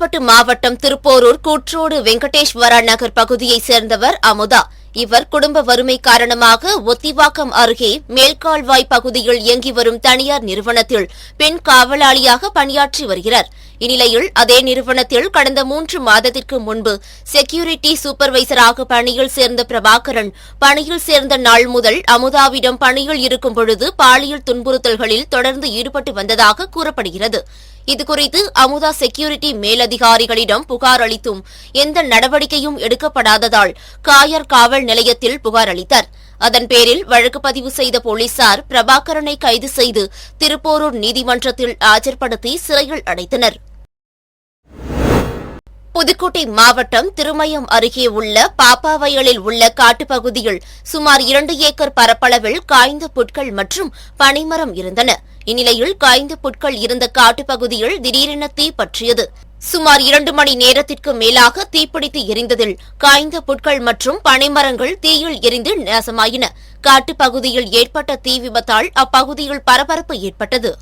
செங்கல்பட்டு மாவட்டம் திருப்போரூர் கூற்றோடு வெங்கடேஸ்வரா நகர் பகுதியைச் சேர்ந்தவர் அமுதா. இவர் குடும்ப வறுமை காரணமாக ஒத்திவாக்கம் அருகே மேல்கால்வாய் பகுதியில் இயங்கி வரும் தனியார் நிறுவனத்தில் பெண் காவலாளியாக பணியாற்றி வருகிறார். இந்நிலையில் அதே நிறுவனத்தில் கடந்த மூன்று மாதத்திற்கு முன்பு செக்யூரிட்டி சூப்பர்வைசராக பணியில் சேர்ந்த பிரபாகரன் பணியில் சேர்ந்த நாள் முதல் அமுதாவிடம் பணியில் இருக்கும் பொழுது பாலியல் துன்புறுத்தல்களில் தொடர்ந்து ஈடுபட்டு வந்ததாக கூறப்படுகிறது. இதுகுறித்து அமுதா செக்யூரிட்டி மேலதிகாரிகளிடம் புகார் அளித்தும் எந்த நடவடிக்கையும் எடுக்கப்படாததால் காயர் காவல் நிலையத்தில் புகார் அளித்தார். அதன் பேரில் வழக்கு பதிவு செய்த போலீசார் பிரபாகரனை கைது செய்து திருப்போரூர் நீதிமன்றத்தில் ஆஜர்படுத்தி சிறையில் அடைத்தனர். புதுக்கோட்டை மாவட்டம் திருமயம் அருகே உள்ள பாப்பாவயலில் உள்ள காட்டுப்பகுதியில் சுமார் இரண்டு ஏக்கர் பரப்பளவில் காய்ந்த புட்கள் மற்றும் பனைமரம் இருந்தன. இந்நிலையில் காய்ந்த புட்கள் இருந்த காட்டுப்பகுதியில் திடீரென தீ பற்றியது. சுமார் இரண்டு மணி நேரத்திற்கு மேலாக தீப்பிடித்து எரிந்ததில் காய்ந்த புட்கள் மற்றும் பனைமரங்கள் தீயில் எரிந்து நாசமாயின. காட்டுப்பகுதியில் ஏற்பட்ட தீ விபத்தால் அப்பகுதியில் பரபரப்பு ஏற்பட்டது.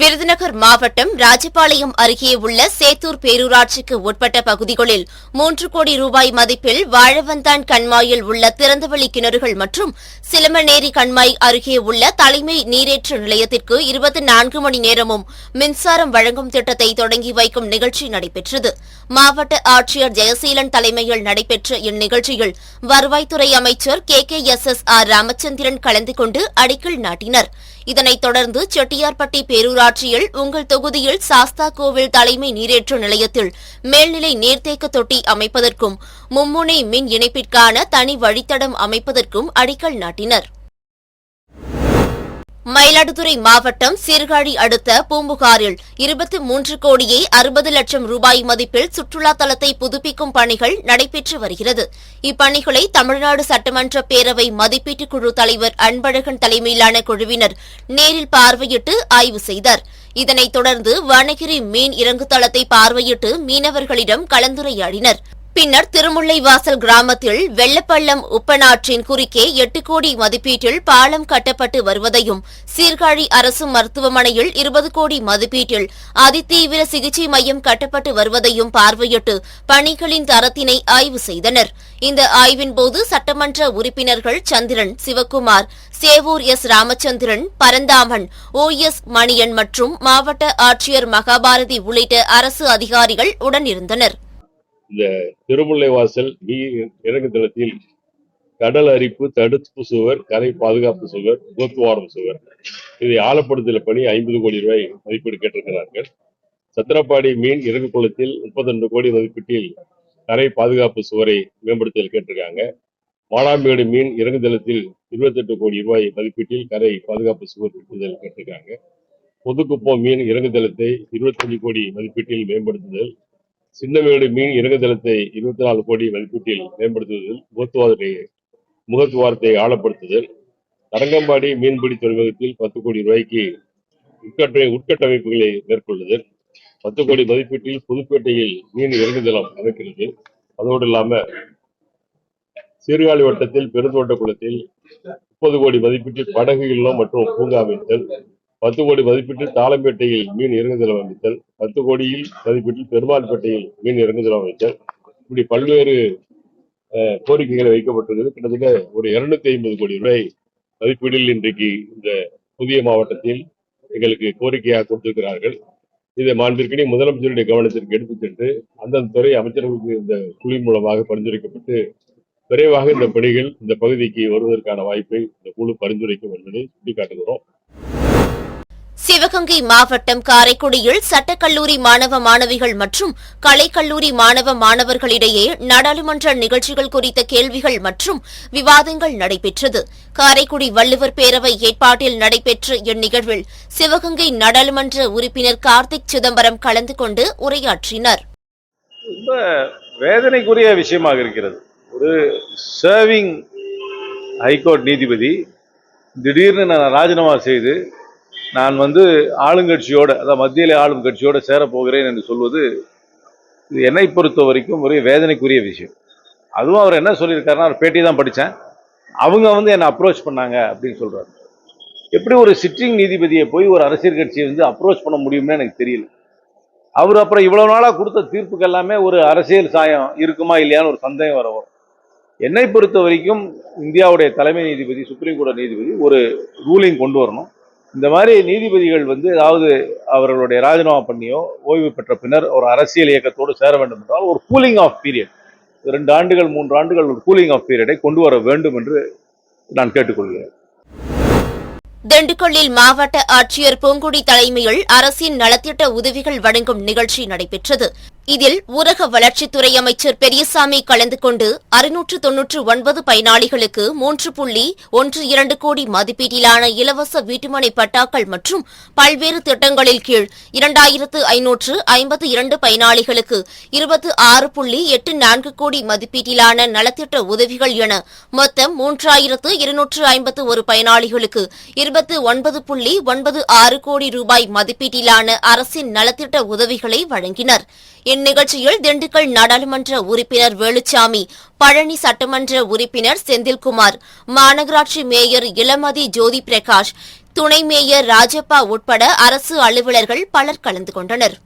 விருதுநகர் மாவட்டம் ராஜபாளையம் அருகே உள்ள சேத்தூர் பேரூராட்சிக்கு உட்பட்ட பகுதிகளில் மூன்று கோடி ரூபாய் மதிப்பில் வாழவந்தான் கண்மாயில் உள்ள திறந்தவெளி கிணறுகள் மற்றும் சிலமநேரி கண்மாய் அருகே உள்ள தலைமை நீரேற்று நிலையத்திற்கு இருபத்தி நான்கு மணி நேரமும் மின்சாரம் வழங்கும் திட்டத்தை தொடங்கி வைக்கும் நிகழ்ச்சி நடைபெற்றது. மாவட்ட ஆட்சியர் ஜெயசீலன் தலைமையில் நடைபெற்ற இந்நிகழ்ச்சியில் வருவாய்த்துறை அமைச்சர் K K S S R Ramachandran கலந்து கொண்டு அடிக்கல் நாட்டினர். இதனைத் தொடர்ந்து செட்டியார்பட்டி பேரூராட்சியில் உங்கள் தொகுதியில் சாஸ்தா கோவில் தலைமை நீரேற்று நிலையத்தில் மேல்நிலை நீர்த்தேக்க தொட்டி அமைப்பதற்கும் மும்முனை மின் இணைப்பிற்கான தனி வழித்தடம் அமைப்பதற்கும் அடிக்கல் நாட்டினர். மயிலாடுதுறை மாவட்டம் சீர்காழி அடுத்த பூம்புகாரில் இருபத்தி மூன்று கோடியே அறுபது லட்சம் ரூபாய் மதிப்பில் சுற்றுலா தலத்தை புதுப்பிக்கும் பணிகள் நடைபெற்று வருகிறது. இப்பணிகளை தமிழ்நாடு சட்டமன்ற பேரவை மதிப்பீட்டுக் குழு தலைவர் அன்பழகன் தலைமையிலான குழுவினர் நேரில் பார்வையிட்டு ஆய்வு செய்தார். இதனைத் தொடர்ந்து வனகிரி மீன் இறங்கு தளத்தை பார்வையிட்டு மீனவர்களிடம் கலந்துரையாடினர். பின்னர் திருமுல்லைவாசல் கிராமத்தில் வெள்ளப்பள்ளம் உப்பனாற்றின் குறுக்கே எட்டு கோடி மதிப்பீட்டில் பாலம் கட்டப்பட்டு வருவதையும் சீர்காழி அரசு மருத்துவமனையில் இருபது கோடி மதிப்பீட்டில் அதிதீவிர சிகிச்சை மையம் கட்டப்பட்டு வருவதையும் பார்வையிட்டு பணிகளின் தரத்தினை ஆய்வு செய்தனர். இந்த ஆய்வின்போது சட்டமன்ற உறுப்பினர்கள் Chandran Sivakumar Sevoor S Ramachandran Paranthaman O S Manian மற்றும் மாவட்ட ஆட்சியர் மகாபாரதி உள்ளிட்ட அரசு அதிகாரிகள் உடனிருந்தனர். இந்த திருமுல்லைவாசல் நீர் இறங்குதளத்தில் கடல் அரிப்பு தடுப்பு சுவர் கரை பாதுகாப்பு சுவர் முகத்துவாரம் சுவர். இதை ஆழப்படுத்தல பணி ஐம்பது கோடி ரூபாய் மதிப்பீடு கேட்டிருக்கிறார்கள். சத்திரப்பாடி மீன் இறங்கு குளத்தில் முப்பத்தி கோடி மதிப்பீட்டில் கரை பாதுகாப்பு சுவரை மேம்படுத்தல் கேட்டிருக்காங்க. வாடாம்பேடு மீன் இறங்குதளத்தில் இருபத்தெட்டு கோடி ரூபாய் மதிப்பீட்டில் கரை பாதுகாப்பு சுவர் கட்டுதல் கேட்டிருக்காங்க. புதுக்குப்பம் மீன் இறங்குதளத்தை இருபத்தஞ்சு கோடி மதிப்பீட்டில் மேம்படுத்துதல் சின்னமேடு மீன் இறங்குதளத்தை இருபத்தி நாலு கோடி மதிப்பீட்டில் மேம்படுத்துவதில் முகத்துவாரத்தை முகத்துவாரத்தை ஆழப்படுத்துதல். தரங்கம்பாடி மீன்பிடி துறைமுகத்தில் பத்து கோடி ரூபாய்க்கு உட்கட்ட உட்கட்டமைப்புகளை மேற்கொள்ளுதல். பத்து கோடி மதிப்பீட்டில் புதுப்பேட்டையில் மீன் இறங்குதளம் அமைக்கிறது. அதோடு இல்லாம சீர்காழி வட்டத்தில் பெருந்தோட்ட குளத்தில் முப்பது கோடி மதிப்பீட்டில் படகு இல்லம் மற்றும் பூங்கா அமைத்தல். பத்து கோடி மதிப்பீட்டில் தாளம்பேட்டையில் மீன் இறங்குதளம் அமைத்தல். பத்து கோடியில் மதிப்பீட்டில் பெருமாள்பேட்டையில் மீன் இறங்குதல் அமைச்சர் இப்படி பல்வேறு அஹ், கோரிக்கைகள் வைக்கப்பட்டிருக்கிறது. கிட்டத்தட்ட ஒரு இருநூத்தி ஐம்பது கோடி ரூபாய் மதிப்பீடில் இன்றைக்கு இந்த புதிய மாவட்டத்தில் எங்களுக்கு கோரிக்கையாக கொடுத்திருக்கிறார்கள். இதை மாண்பிற்கினே முதலமைச்சருடைய கவனத்திற்கு எடுத்துச் சென்று அந்தந்த துறை அமைச்சர்களுக்கு இந்த குழு மூலமாக பரிந்துரைக்கப்பட்டு விரைவாக இந்த பணிகள் இந்த பகுதிக்கு வருவதற்கான வாய்ப்பை இந்த குழு பரிந்துரைக்கும் என்பதை சுட்டிக்காட்டுகிறோம். சிவகங்கை மாவட்டம் காரைக்குடியில் சட்டக்கல்லூரி மாணவ மாணவிகள் மற்றும் கலைக்கல்லூரி மாணவ மாணவர்களிடையே நாடாளுமன்ற நிகழ்ச்சிகள் குறித்த கேள்விகள் மற்றும் விவாதங்கள் நடைபெற்றது. காரைக்குடி வள்ளுவர் பேரவை ஏற்பாட்டில் நடைபெற்ற இந்நிகழ்வில் சிவகங்கை நாடாளுமன்ற உறுப்பினர் கார்த்திக் சிதம்பரம் கலந்து கொண்டு உரையாற்றினர். ரொம்ப வேதனைக்குரிய விஷயமாக இருக்கிறது. ஒரு சர்விங் ஹைகோர்ட் நீதிபதி திடீர்னு நான் ராஜினாமா செய்து நான் வந்து ஆளுங்கட்சியோட அதாவது மத்தியில் ஆளும் கட்சியோட சேரப்போகிறேன் என்று சொல்வது இது என்னை பொறுத்த வரைக்கும் ஒரு வேதனைக்குரிய விஷயம். அதுவும் அவர் என்ன சொல்லியிருக்காருன்னா அவர் பேட்டி தான் படித்தேன். அவங்க வந்து என்னை அப்ரோச் பண்ணாங்க அப்படின்னு சொல்கிறார் எப்படி ஒரு சிட்டிங் நீதிபதியை போய் ஒரு அரசியல் கட்சியை வந்து அப்ரோச் பண்ண முடியும்னு எனக்கு தெரியல. அவர் அப்புறம் இவ்வளோ நாளாக கொடுத்த தீர்ப்புக்கு எல்லாமே ஒரு அரசியல் சாயம் இருக்குமா இல்லையான்னு ஒரு சந்தேகம் வர வரும். என்னை பொறுத்த வரைக்கும் இந்தியாவுடைய தலைமை நீதிபதி சுப்ரீம் கோர்ட் நீதிபதி ஒரு ரூலிங் கொண்டு வரணும். இந்த மாதிரி நீதிபதிகள் வந்து ஏதாவது அவர்களுடைய ராஜினாமா பண்ணியோ ஓய்வு பெற்ற பின்னர் ஒரு அரசியல் இயக்கத்தோடு சேர வேண்டும் என்றால் ஒரு கூலிங் ஆஃப் பீரியட் ரெண்டு ஆண்டுகள் மூன்று ஆண்டுகள் ஒரு கூலிங் ஆஃப் பீரியடை கொண்டு வர வேண்டும் என்று நான் கேட்டுக்கொள்கிறேன். திண்டுக்கல்லில் மாவட்ட ஆட்சியர் பூங்குடி தலைமையில் அரசின் நலத்திட்ட உதவிகள் வழங்கும் நிகழ்ச்சி நடைபெற்றது. இதில் ஊரக வளர்ச்சித்துறை அமைச்சர் பெரியசாமி கலந்து கொண்டு அறுநூற்று தொன்னூற்று ஒன்பது பயனாளிகளுக்கு மூன்று புள்ளி ஒன்று இரண்டு கோடி மதிப்பீட்டிலான இலவச வீட்டுமனை பட்டாக்கள் மற்றும் பல்வேறு திட்டங்களில் கீழ் இரண்டாயிரத்து ஐநூற்று ஐம்பத்து இரண்டு பயனாளிகளுக்கு இருபத்து ஆறு புள்ளி எட்டு நான்கு கோடி மதிப்பீட்டிலான நலத்திட்ட உதவிகள் என மொத்தம் மூன்றாயிரத்து இருநூற்று ஐம்பத்து ஒரு பயனாளிகளுக்கு இருபத்து ஒன்பது புள்ளி ஒன்பது ஆறு கோடி ரூபாய் மதிப்பீட்டிலான அரசின் நலத்திட்ட உதவிகளை வழங்கினர். இந்நிகழ்ச்சியில் திண்டுக்கல் நாடாளுமன்ற உறுப்பினர் வேலுச்சாமி பழனி சட்டமன்ற உறுப்பினர் செந்தில்குமார் மாநகராட்சி மேயர் இளமதி ஜோதி பிரகாஷ் துணை மேயர் ராஜப்பா உட்பட அரசு அலுவலர்கள் பலர் கலந்து கொண்டனர்.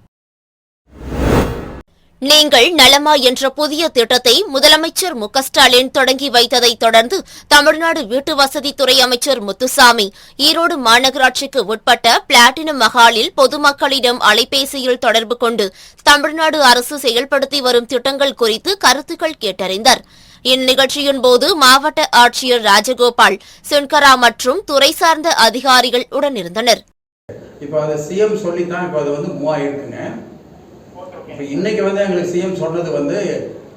நீங்கள் நலமா என்ற புதிய திட்டத்தை முதலமைச்சர் மு ஸ்டாலின் தொடங்கி வைத்ததை தொடர்ந்து தமிழ்நாடு வீட்டு வசதித்துறை அமைச்சர் முத்துசாமி ஈரோடு மாநகராட்சிக்கு உட்பட்ட பிளாட்டினம் மஹாலில் பொதுமக்களிடம் அலைபேசியில் தொடர்பு கொண்டு தமிழ்நாடு அரசு செயல்படுத்தி வரும் திட்டங்கள் குறித்து கருத்துக்கள் கேட்டறிந்தார். இந்நிகழ்ச்சியின் போது மாவட்ட ஆட்சியர் ராஜகோபால் சுன்கரா மற்றும் துறை சார்ந்த அதிகாரிகள் உடனிருந்தனர். இப்போ அதை சிஎம் சொல்லி தான் இப்போ அது வந்து மூவாயிருக்குங்க இப்போ இன்னைக்கு வந்து எங்களுக்கு சிஎம் சொன்னது வந்து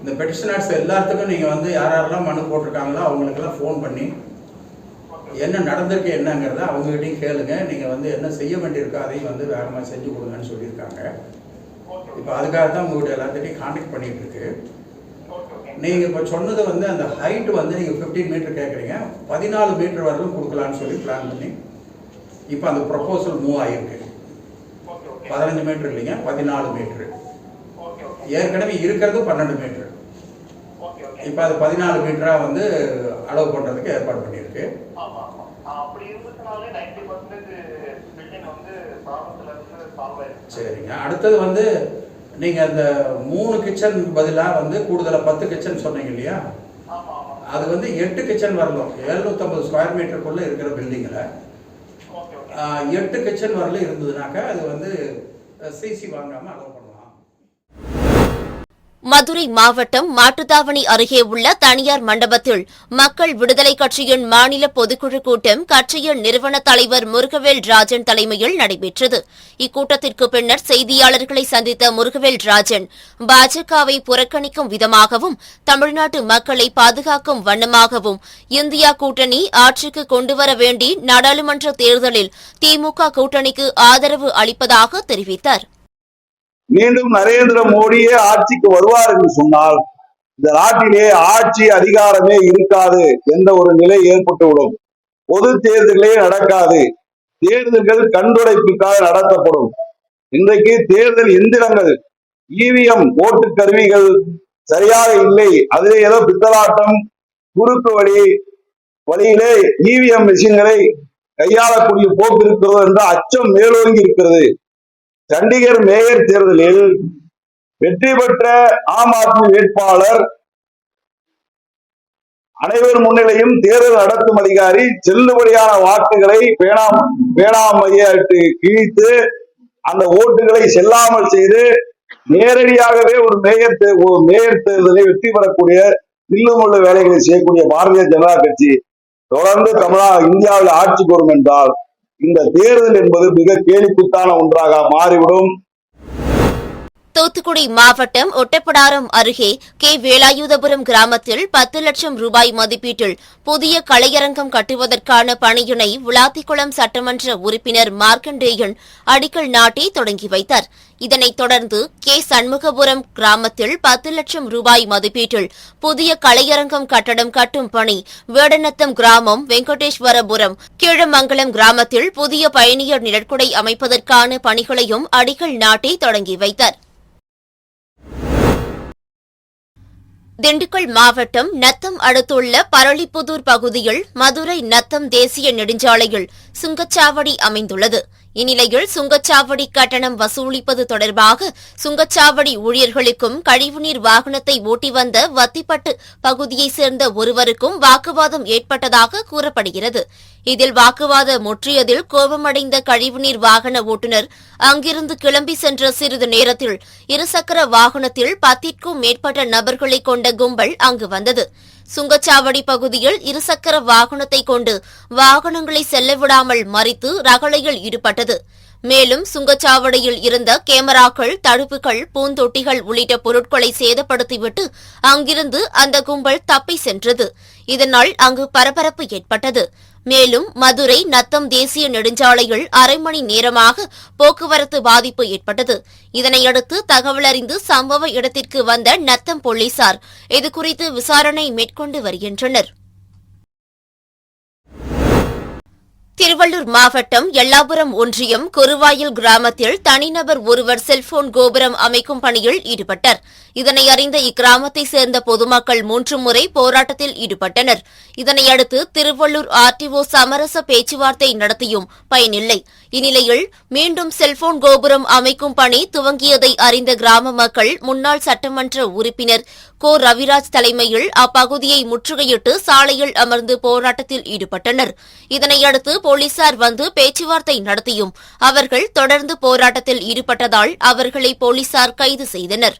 இந்த பெட்டிஷனர்ஸ் எல்லாத்துக்கும் நீங்கள் வந்து யார் யாரெல்லாம் மனு போட்டிருக்காங்களோ அவங்களுக்கெல்லாம் ஃபோன் பண்ணி என்ன நடந்திருக்கு என்னங்கிறத அவங்ககிட்டயும் கேளுங்க. நீங்கள் வந்து என்ன செய்ய வேண்டியிருக்கோ அதையும் வந்து வேகமாக செஞ்சு கொடுங்கன்னு சொல்லியிருக்காங்க. இப்போ அதுக்காக தான் உங்கள்கிட்ட எல்லாத்துட்டையும் காண்டாக்ட் பண்ணிட்டு இருக்கு நீங்கள் இப்போ சொன்னது வந்து அந்த ஹைட் வந்து நீங்கள் ஃபிஃப்டீன் மீட்டர் கேட்குறீங்க பதினாலு மீட்டர் வரலும் கொடுக்கலான்னு சொல்லி பிளான் பண்ணி இப்போ அந்த ப்ரொபோசல் மூவ் ஆகிருக்கு பதினஞ்சு மீட்டர் இல்லைங்க பதினாலு மீட்ரு ஏற்கனவே இருக்கிறது பன்னெண்டு மீட்ரு இப்போ அது பதினாலு மீட்டராக வந்து அளவு பண்ணுறதுக்கு ஏற்பாடு பண்ணியிருக்கு. சரிங்க. அடுத்தது வந்து நீங்கள் அந்த மூணு கிச்சன் பதிலாக வந்து கூடுதலாக பத்து கிச்சன் சொன்னீங்க இல்லையா? அது வந்து எட்டு கிச்சன் வரலாம். எழுநூற்றம்பது ஸ்கொயர் மீட்டருக்குள்ளே இருக்கிற பில்டிங்கில் எட்டு கிச்சன் வரல இருந்ததுனாக்கா அது வந்து சிசி வாங்காமல் பண்ணலாம் மதுரை மாவட்டம் மாட்டுத்தாவணி அருகே உள்ள தனியார் மண்டபத்தில் மக்கள் விடுதலை கட்சியின் மாநில பொதுக்குழு கூட்டம் கட்சியின் நிறுவன தலைவர் முருகவேல் ராஜன் தலைமையில் நடைபெற்றது. இக்கூட்டத்திற்கு பின்னர் செய்தியாளர்களை சந்தித்த முருகவேல் ராஜன் பாஜகவை புறக்கணிக்கும் விதமாகவும் தமிழ்நாட்டு மக்களை பாதுகாக்கும் வண்ணமாகவும் இந்தியா கூட்டணி ஆட்சிக்கு கொண்டுவர வேண்டி நாடாளுமன்ற தேர்தலில் திமுக கூட்டணிக்கு ஆதரவு அளிப்பதாக தெரிவித்தார். மீண்டும் நரேந்திர மோடியே ஆட்சிக்கு வருவார் என்று சொன்னால் இந்த நாட்டிலே ஆட்சி அதிகாரமே இருக்காது என்ற ஒரு நிலை ஏற்பட்டுவிடும். பொது தேர்தலே நடக்காது. தேர்தல்கள் கண்டுடைப்புக்காக நடத்தப்படும். இன்றைக்கு தேர்தல் எந்திரங்கள் இவிஎம் ஓட்டு கருவிகள் சரியாக இல்லை. அதிலே ஏதோ பித்தலாட்டம் குறுக்கு வழி வழியிலே இவிஎம் மிஷின்களை கையாளக்கூடிய போக்கு இருக்கிறது என்ற அச்சம் மேலோங்கி இருக்கிறது. சண்டிகர் மேயர் தேர்தலில் வெற்றி பெற்ற ஆம் ஆத்மி வேட்பாளர் அனைவர் முன்னிலையும் தேர்தல் நடத்தும் அதிகாரி செல்லுபடியான வாக்குகளை பேணாம் பேணாமையிட்டு கிழித்து அந்த ஓட்டுகளை செல்லாமல் செய்து நேரடியாகவே ஒரு மேயர் தே- ஒரு மேயர் தேர்தலை வெற்றி பெறக்கூடிய தில்லுமுள்ள வேலைகளை செய்யக்கூடிய பாரதிய ஜனதா கட்சி தொடர்ந்து தமிழா இந்தியாவில் ஆட்சிக்கு வரும் என்றால் இந்த தேர்தல் என்பது மிக கேலிக்குத்தான ஒன்றாக மாறிவிடும். தூத்துக்குடி மாவட்டம் ஒட்டப்படாரம் அருகே கே. வேலாயுதபுரம் கிராமத்தில் பத்து லட்சம் ரூபாய் மதிப்பீட்டில் புதிய கலையரங்கம் கட்டுவதற்கான பணியினை விளாத்திக்குளம் சட்டமன்ற உறுப்பினர் மார்க்கண்டேயன் அடிக்கல் நாட்டி தொடங்கி வைத்தார். இதனைத் தொடர்ந்து கே. சண்முகபுரம் கிராமத்தில் பத்து லட்சம் ரூபாய் மதிப்பீட்டில் புதிய கலையரங்கம் கட்டடம் கட்டும் பணி வேடநத்தம் கிராமம் வெங்கடேஸ்வரபுரம் கீழமங்கலம் கிராமத்தில் புதிய பயணியர் நிழற்குடை அமைப்பதற்கான பணிகளையும் அடிக்கல் நாட்டி தொடங்கி வைத்தார். திண்டுக்கல் மாவட்டம் நத்தம் அடுத்துள்ள பரளிப்புதூர் பகுதியில் மதுரை நத்தம் தேசிய நெடுஞ்சாலையில் சுங்கச்சாவடி அமைந்துள்ளது. இந்நிலையில் சுங்கச்சாவடி கட்டணம் வசூலிப்பது தொடர்பாக சுங்கச்சாவடி ஊழியர்களுக்கும் கழிவுநீர் வாகனத்தை ஓட்டி வந்த வத்திப்பட்டு பகுதியைச் சேர்ந்த ஒருவருக்கும் வாக்குவாதம் ஏற்பட்டதாக கூறப்படுகிறது. இதில் வாக்குவாதம் முற்றியதில் கோபமடைந்த கழிவுநீர் வாகன ஓட்டுநர் அங்கிருந்து கிளம்பி சென்ற சிறிது நேரத்தில் இருசக்கர வாகனத்தில் பத்திற்கும் மேற்பட்ட நபர்களை கொண்ட கும்பல் அங்கு வந்தது. சுங்கச்சாவடி பகுதியில் இருசக்கர வாகனத்தை கொண்டு வாகனங்களை செல்ல விடாமல் மறித்து ரகளையில் ஈடுபட்டது. மேலும் சுங்கச்சாவடியில் இருந்த கேமராக்கள் தடுப்புகள் பூந்தொட்டிகள் உள்ளிட்ட பொருட்களை சேதப்படுத்திவிட்டு அங்கிருந்து அந்த கும்பல் தப்பி சென்றது. இதனால் அங்கு பரபரப்பு ஏற்பட்டது. மேலும் மதுரை நத்தம் தேசிய நெடுஞ்சாலையில் அரை மணி நேரமாக போக்குவரத்து பாதிப்பு ஏற்பட்டது. இதனையடுத்து தகவல் அறிந்து சம்பவ இடத்திற்கு வந்த நத்தம் போலீசார் இதுகுறித்து விசாரணை மேற்கொண்டு வருகின்றனர். திருவள்ளூர் மாவட்டம் எல்லாபுரம் ஒன்றியம் குருவாயில் கிராமத்தில் தனிநபர் ஒருவர் செல்போன் கோபுரம் அமைக்கும் பணியில் ஈடுபட்டார். இதனை அறிந்த இக்கிராமத்தைச் சேர்ந்த பொதுமக்கள் மூன்று முறை போராட்டத்தில் ஈடுபட்டனர். இதனையடுத்து திருவள்ளூர் ஆர்டிஓ சமரச பேச்சுவார்த்தை நடத்தியும் பயனில்லை. இந்நிலையில் மீண்டும் செல்போன் கோபுரம் அமைக்கும் பணி துவங்கியதை அறிந்த கிராம மக்கள் முன்னாள் சட்டமன்ற உறுப்பினர் கோ. ரவிராஜ் தலைமையில் அப்பகுதியை முற்றுகையிட்டு சாலையில் அமர்ந்து போராட்டத்தில் ஈடுபட்டனர். இதனையடுத்து போலீசார் வந்து பேச்சுவார்த்தை நடத்தியும் அவர்கள் தொடர்ந்து போராட்டத்தில் ஈடுபட்டதால் அவர்களை போலீசார் கைது செய்தனர்.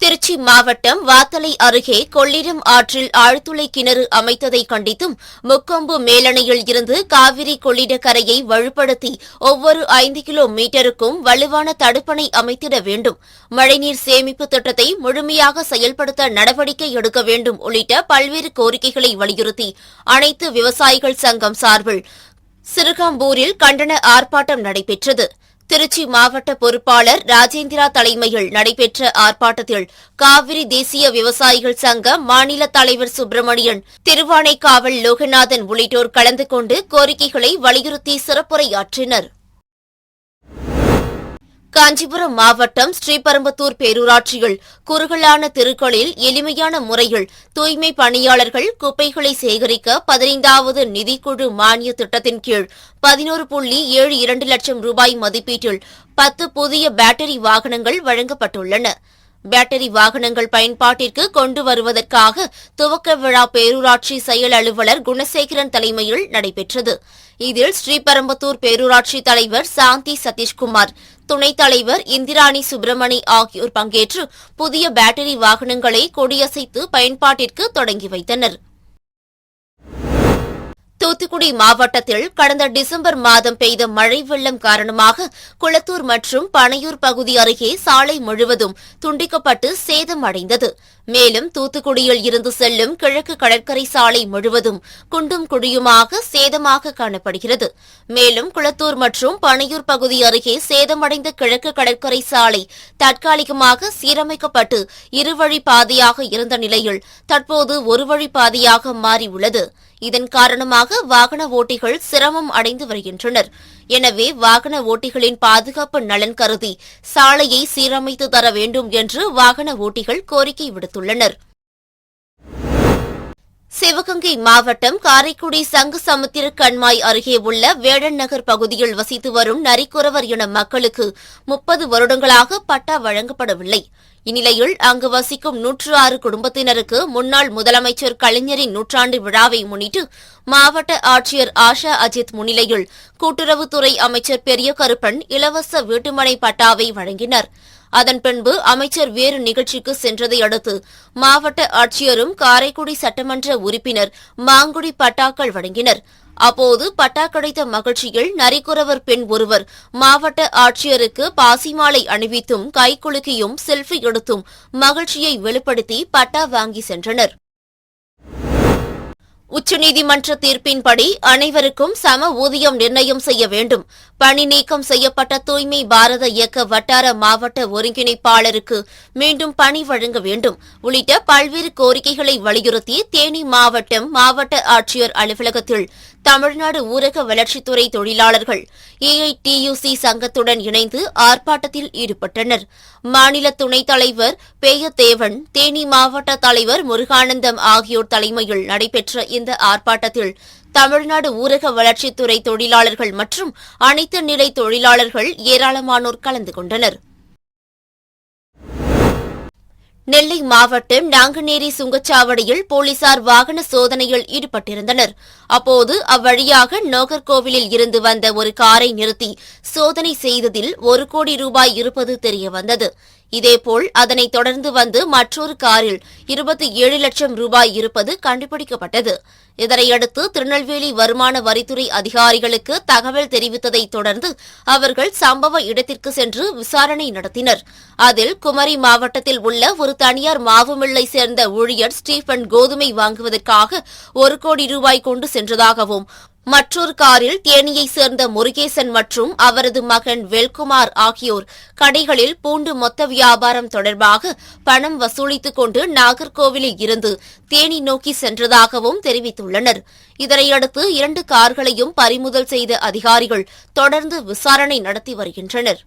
திருச்சி மாவட்டம் வாத்தலை அருகே கொள்ளிடம் ஆற்றில் ஆழ்துளை கிணறு அமைத்ததை கண்டித்தும் முக்கொம்பு மேலணையில் இருந்து காவிரி கொள்ளிட கரையை வலுப்படுத்தி ஒவ்வொரு ஐந்து கிலோ மீட்டருக்கும் வலுவான தடுப்பணை அமைத்திட வேண்டும். மழைநீர் சேமிப்பு திட்டத்தை முழுமையாக செயல்படுத்த நடவடிக்கை எடுக்க வேண்டும் உள்ளிட்ட பல்வேறு கோரிக்கைகளை வலியுறுத்தி அனைத்து விவசாயிகள் சங்கம் சார்பில் சிறுகாம்பூரில் கண்டன ஆர்ப்பாட்டம் நடைபெற்றது. திருச்சி மாவட்ட பொறுப்பாளர் ராஜேந்திரா தலைமையில் நடைபெற்ற ஆர்ப்பாட்டத்தில் காவிரி தேசிய விவசாயிகள் சங்க மாநில தலைவர் சுப்பிரமணியன் திருவானைக்காவல் லோகநாதன் உள்ளிட்டோர் கலந்து கொண்டு கோரிக்கைகளை வலியுறுத்தி சிறப்புரையாற்றினர். காஞ்சிபுரம் மாவட்டம் ஸ்ரீபெரும்புத்தூர் பேரூராட்சியில் குறுகலான தெருக்களில் எளிமையான முறையில் தூய்மை பணியாளர்கள் குப்பைகளை சேகரிக்க பதினைந்தாவது நிதிக்குழு மானிய திட்டத்தின் கீழ் பதினோரு புள்ளி ஏழு இரண்டு லட்சம் ரூபாய் மதிப்பீட்டில் பத்து புதிய பேட்டரி வாகனங்கள் வழங்கப்பட்டுள்ளன. பேட்டரி வாகனங்கள் பயன்பாட்டிற்கு கொண்டு வருவதற்காக துவக்க விழா பேரூராட்சி செயல் அலுவலர் குணசேகரன் தலைமையில் நடைபெற்றது. இதில் ஸ்ரீபெரும்புத்தூர் பேரூராட்சி தலைவர் சாந்தி சதீஷ்குமார் துணைத் தலைவர் இந்திராணி சுப்பிரமணி ஆகியோர் பங்கேற்று புதிய பேட்டரி வாகனங்களை கொடியசைத்து பயன்பாட்டிற்கு தொடங்கி வைத்தனர். தூத்துக்குடி மாவட்டத்தில் கடந்த டிசம்பர் மாதம் பெய்த மழை வெள்ளம் காரணமாக குளத்தூர் மற்றும் பனையூர் பகுதி அருகே சாலை முழுவதும் துண்டிக்கப்பட்டு சேதம் அடைந்தது மேலும் தூத்துக்குடியில் இருந்து செல்லும் கிழக்கு கடற்கரை சாலை முழுவதும் குண்டும் குழியுமாக சேதமாக காணப்படுகிறது. மேலும் குளத்தூர் மற்றும் பனையூர் பகுதி அருகே சேதமடைந்த கிழக்கு கடற்கரை சாலை தற்காலிகமாக சீரமைக்கப்பட்டு இருவழி பாதையாக இருந்த நிலையில் தற்போது ஒரு வழி பாதையாக மாறியுள்ளது. இதன் காரணமாக வாகன ஓட்டிகள் சிரமம் அடைந்து வருகின்றனர். எனவே வாகன ஓட்டிகளின் பாதுகாப்பு நலன் கருதி சாலையை சீரமைத்து தர வேண்டும் என்று வாகன ஓட்டிகள் கோரிக்கை விடுத்துள்ளனர். சிவகங்கை மாவட்டம் காரைக்குடி சங்கு சமுத்திர கண்மாய் அருகே உள்ள வேடன் நகர் பகுதியில் வசித்து வரும் நரிக்குறவர் இன மக்களுக்கு முப்பது வருடங்களாக பட்டா வழங்கப்படவில்லை. இந்நிலையில் அங்கு வசிக்கும் நூற்று ஆறு குடும்பத்தினருக்கு முன்னாள் முதலமைச்சர் கலைஞரின் நூற்றாண்டு விழாவை முன்னிட்டு மாவட்ட ஆட்சியர் ஆஷா அஜித் முன்னிலையில் கூட்டுறவுத்துறை அமைச்சர் பெரிய கருப்பன் இலவச வீட்டுமனை பட்டாவை வழங்கினர். அதன் பின்பு அமைச்சர் வேறு நிகழ்ச்சிக்கு சென்றதை அடுத்து மாவட்ட ஆட்சியரும் காரைக்குடி சட்டமன்ற உறுப்பினர் மாங்குடி பட்டாக்கள் வழங்கினர். அப்போது பட்டா கிடைத்த மகிழ்ச்சியில் நரிக்குறவர் பெண் ஒருவர். மாவட்ட ஆட்சியருக்கு பாசிமாலை அணிவித்தும் கைக்குலுக்கியும் செல்ஃபி எடுத்தும் மகிழ்ச்சியை வெளிப்படுத்தி பட்டா வாங்கி சென்றனர். உச்சநீதிமன்ற தீர்ப்பின்படி அனைவருக்கும் சம ஊதியம் நிர்ணயம் செய்ய வேண்டும். பணி நீக்கம் செய்யப்பட்ட தூய்மை பாரத இயக்க வட்டார மாவட்ட ஒருங்கிணைப்பாளருக்கு மீண்டும் பணி வழங்க வேண்டும். உள்ளிட்ட பல்வேறு கோரிக்கைகளை வலியுறுத்தி தேனி மாவட்டம் மாவட்ட ஆட்சியர் அலுவலகத்தில் தமிழ்நாடு ஊரக வளர்ச்சித்துறை தொழிலாளர்கள் ஏஐடியுசி சங்கத்துடன் இணைந்து ஆர்ப்பாட்டத்தில் ஈடுபட்டனர். மாநில துணைத் தலைவர் பேயத்தேவன் தேனி மாவட்ட தலைவர் முருகானந்தம் ஆகியோர் தலைமையில் நடைபெற்ற இந்த ஆர்ப்பாட்டத்தில் தமிழ்நாடு ஊரக வளர்ச்சித்துறை தொழிலாளர்கள் மற்றும் அனைத்து நிலை தொழிலாளர்கள் ஏராளமானோர் கலந்து கொண்டனர். நெல்லை மாவட்டம் நாங்குநேரி சுங்கச்சாவடியில் போலீசார் வாகன சோதனையில் ஈடுபட்டிருந்தனர். அப்போது அவ்வழியாக நோகர்கோவிலில் இருந்து வந்த ஒரு காரை நிறுத்தி சோதனை செய்ததில் ஒரு கோடி ரூபாய் இருப்பது தெரியவந்தது. இதேபோல் அதனைத் தொடர்ந்து வந்து மற்றொரு காரில் இருபத்தி ஏழு லட்சம் ரூபாய் இருப்பது கண்டுபிடிக்கப்பட்டது. இதனையடுத்து திருநெல்வேலி வருமான வரித்துறை அதிகாரிகளுக்கு தகவல் தெரிவித்ததைத் தொடர்ந்து அவர்கள் சம்பவ இடத்திற்கு சென்று விசாரணை நடத்தினர். அதில் குமரி மாவட்டத்தில் உள்ள ஒரு தனியார் மாவு மில்லை சேர்ந்த ஊழியர் ஸ்டீபன் கோதுமை வாங்குவதற்காக ஒரு கோடி ரூபாய் கொண்டு சென்றதாகவும் மற்றொரு காரில் தேனியைச் சேர்ந்த முருகேசன் மற்றும் அவரது மகன் வெல்குமார் ஆகியோர் கடைகளில் பூண்டு மொத்த வியாபாரம் தொடர்பாக பணம் வசூலித்துக் கொண்டு நாகர்கோவிலில் இருந்து தேனி நோக்கி சென்றதாகவும் தெரிவித்துள்ளனர். இதனையடுத்து இரண்டு கார்களையும் பறிமுதல் செய்த அதிகாரிகள் தொடர்ந்து விசாரணை நடத்தி வருகின்றனர்.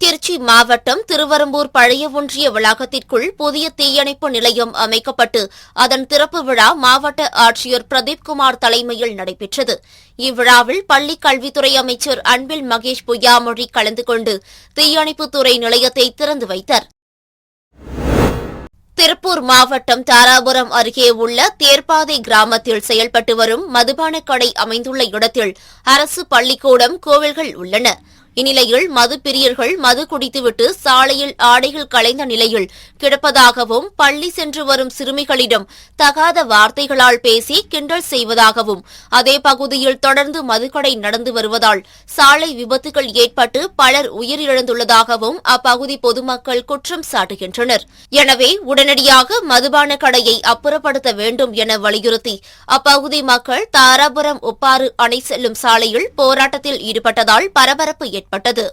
திருச்சி மாவட்டம் திருவரம்பூர் பழைய ஒன்றிய வளாகத்திற்குள் புதிய தீயணைப்பு நிலையம் அமைக்கப்பட்டு அதன் திறப்பு விழா மாவட்ட ஆட்சியர் பிரதீப்குமார் தலைமையில் நடைபெற்றது. இவ்விழாவில் பள்ளிக் கல்வித்துறை அமைச்சர் அன்பில் மகேஷ் பொய்யாமொழி கலந்து கொண்டு தீயணைப்புத்துறை நிலையத்தை திறந்து வைத்தார். திருப்பூர் மாவட்டம் தாராபுரம் அருகே உள்ள தேர்ப்பாதை கிராமத்தில் செயல்பட்டு வரும் மதுபான கடை அமைந்துள்ள இடத்தில் அரசு பள்ளிக்கூடம் கோவில்கள் உள்ளன. இந்நிலையில் மது பிரியர்கள் மது குடித்துவிட்டு சாலையில் ஆடைகள் களைந்த நிலையில் கிடப்பதாகவும் பள்ளி சென்று வரும் சிறுமிகளிடம் தகாத வார்த்தைகளால் பேசி கிண்டல் செய்வதாகவும் அதே பகுதியில் தொடர்ந்து மதுக்கடை நடந்து வருவதால் சாலை விபத்துகள் ஏற்பட்டு பலர் உயிரிழந்துள்ளதாகவும் அப்பகுதி பொதுமக்கள் குற்றம் சாட்டுகின்றனர். எனவே உடனடியாக மதுபான கடையை அப்புறப்படுத்த வேண்டும் என வலியுறுத்தி அப்பகுதி மக்கள் தாராபுரம் உப்பாறு அணை செல்லும் சாலையில் போராட்டத்தில் ஈடுபட்டதால் பரபரப்பு ஏற்பட்டது ஏற்பட்டது.